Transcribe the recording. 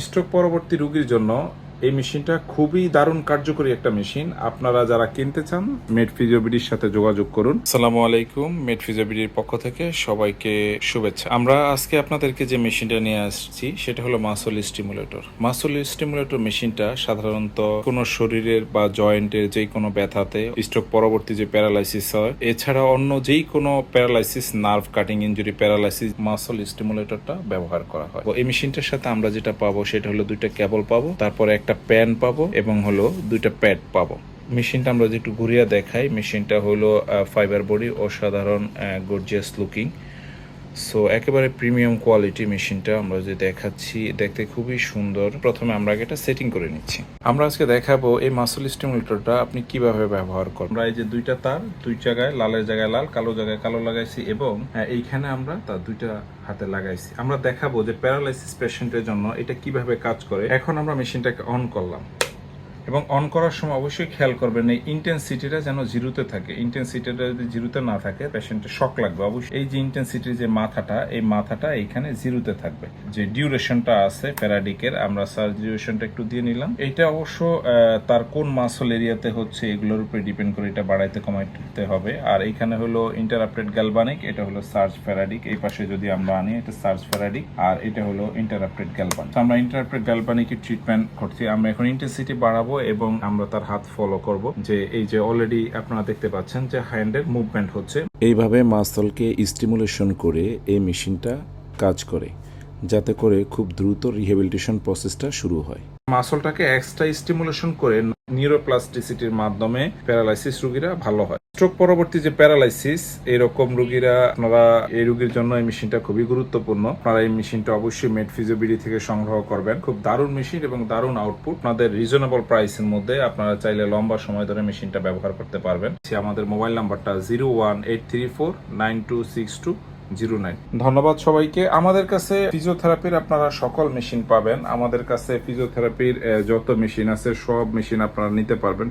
Stroke পরবর্তী রোগীর জন্য এই মেশিনটা খুবই দারুণ কার্যকরী একটা মেশিন। আপনারা যারা কিনতে চান মেড ফিজিওবিডির সাথে যোগাযোগ করুন। আসসালামু আলাইকুম মেড ফিজিওবিডির পক্ষ থেকে সবাইকে শুভেচ্ছা। আমরা আজকে আপনাদেরকে যে মেশিনটা নিয়ে আসছি, সেটা হলো মাসল স্টিমুলেটর। মাসল স্টিমুলেটর মেশিনটা সাধারণত কোনো শরীরের বা জয়েন্টের যে কোনো ব্যথাতে স্ট্রোক পরবর্তী যে প্যারালাইসিস হয়, এছাড়া অন্য যেই কোনো paralysis nerve cutting injury paralysis muscle স্টিমুলেটরটা ব্যবহার করা হয়। এই মেশিনটার সাথে আমরা যেটা পাবো, সেটা হলো দুইটা কেবল পাবো, তারপরে একটা প্যান পাবো এবং হলো দুইটা প্যাড পাবো। মেশিনটা আমরা যদি একটু ঘুরিয়ে দেখাই, মেশিনটা হলো ফাইবার বডি অসাধারণ গর্জিয়াস লুকিং সো একেবারে প্রিমিয়াম কোয়ালিটি মেশিনটা আমরা যে দেখাচ্ছি দেখতে খুবই সুন্দর। প্রথমে আমরা আগে এটা সেটিং করে নিচ্ছি। আমরা আজকে দেখাবো এই মাসল স্টিমুলেটরটা আপনি কীভাবে ব্যবহার করবেন আমরা এই যে দুইটা তার দুই জায়গায় লালের জায়গায় লাল কালো জায়গায় কালো লাগাইছি এবং হ্যাঁ, এইখানে আমরা তার দুইটা হাতে লাগাইছি। আমরা দেখাবো যে প্যারালাইসিস পেশেন্টের জন্য এটা কীভাবে কাজ করে। এখন আমরা মেশিনটাকে অন করলাম। এবং অন করার সময় অবশ্যই খেয়াল করবেন এই ইন্টেন্সিটিটা যেন জিরোতে থাকে। ইন্টেন্সিটিটা যদি জিরোতে না থাকে পেশেন্টের শক লাগবে। অবশ্যই এই যে ইন্টেন্সিটির যে মাথাটা, এই মাথাটা এইখানে জিরোতে থাকবে। যে ডিউরেশনটা আছে প্যারাডিকের আমরা স্যার ডিউরেশনটা একটু দিয়ে নিলাম। এটা অবশ্য তার কোন মাসল এরিয়াতে হচ্ছে, এগুলোর উপরে ডিপেন্ড করে এটা বাড়াইতে, কমাইতে হবে। আর এইখানে হলো ইন্টারাপ্টেড গ্যালবানিক এটা হলো সার্চ ফ্যারাডিক এই পাশে যদি আমরা আনি, এটা সার্চ ফ্যারাডিক আর এটা হলো ইন্টারাপ্টেড গ্যালবানিক আমরা ইন্টারাপ্টেড গ্যালবানিকের ট্রিটমেন্ট করছি। আমরা এখন ইন্টেন্সিটি বাড়াবো এবং আমরা তার হাত ফলো করব। যে এই যে অলরেডি আপনারা দেখতে পাচ্ছেন যে হ্যান্ডের মুভমেন্ট হচ্ছে। এইভাবে মাসলকে স্টিমুলেশন করে এই মেশিনটা কাজ করে যাতে করে খুব দ্রুত রিহ্যাবিলিটেশন প্রসেসটা শুরু হয়। মাসলটাকে এক্সট্রা স্টিমুলেশন করে নিউরোপ্লাস্টিসিটির মাধ্যমে প্যারালাইসিস রোগীরা ভালো হয়। স্ট্রোক পরবর্তী যে প্যারালাইসিস এরকম রোগীরা, আপনারা এই রোগীর জন্য এই মেশিনটা খুবই গুরুত্বপূর্ণ। আপনারা এই মেশিনটা অবশ্যই মেড ফিজিওবিডি থেকে সংগ্রহ করবেন। খুব দারুণ মেশিন এবং দারুণ আউটপুট আপনাদের রিজনেবল প্রাইসের মধ্যে আপনারা চাইলে লম্বা সময় ধরে মেশিনটা ব্যবহার করতে পারবেন। আমাদের মোবাইল নাম্বারটা zero one eight three four nine two six two zero nine ধন্যবাদ সবাইকে। আমাদের কাছে ফিজিওথেরাপির আপনারা সকল মেশিন পাবেন। আমাদের কাছে ফিজিওথেরাপির যত মেশিন আছে, সব মেশিন আপনারা নিতে পারবেন।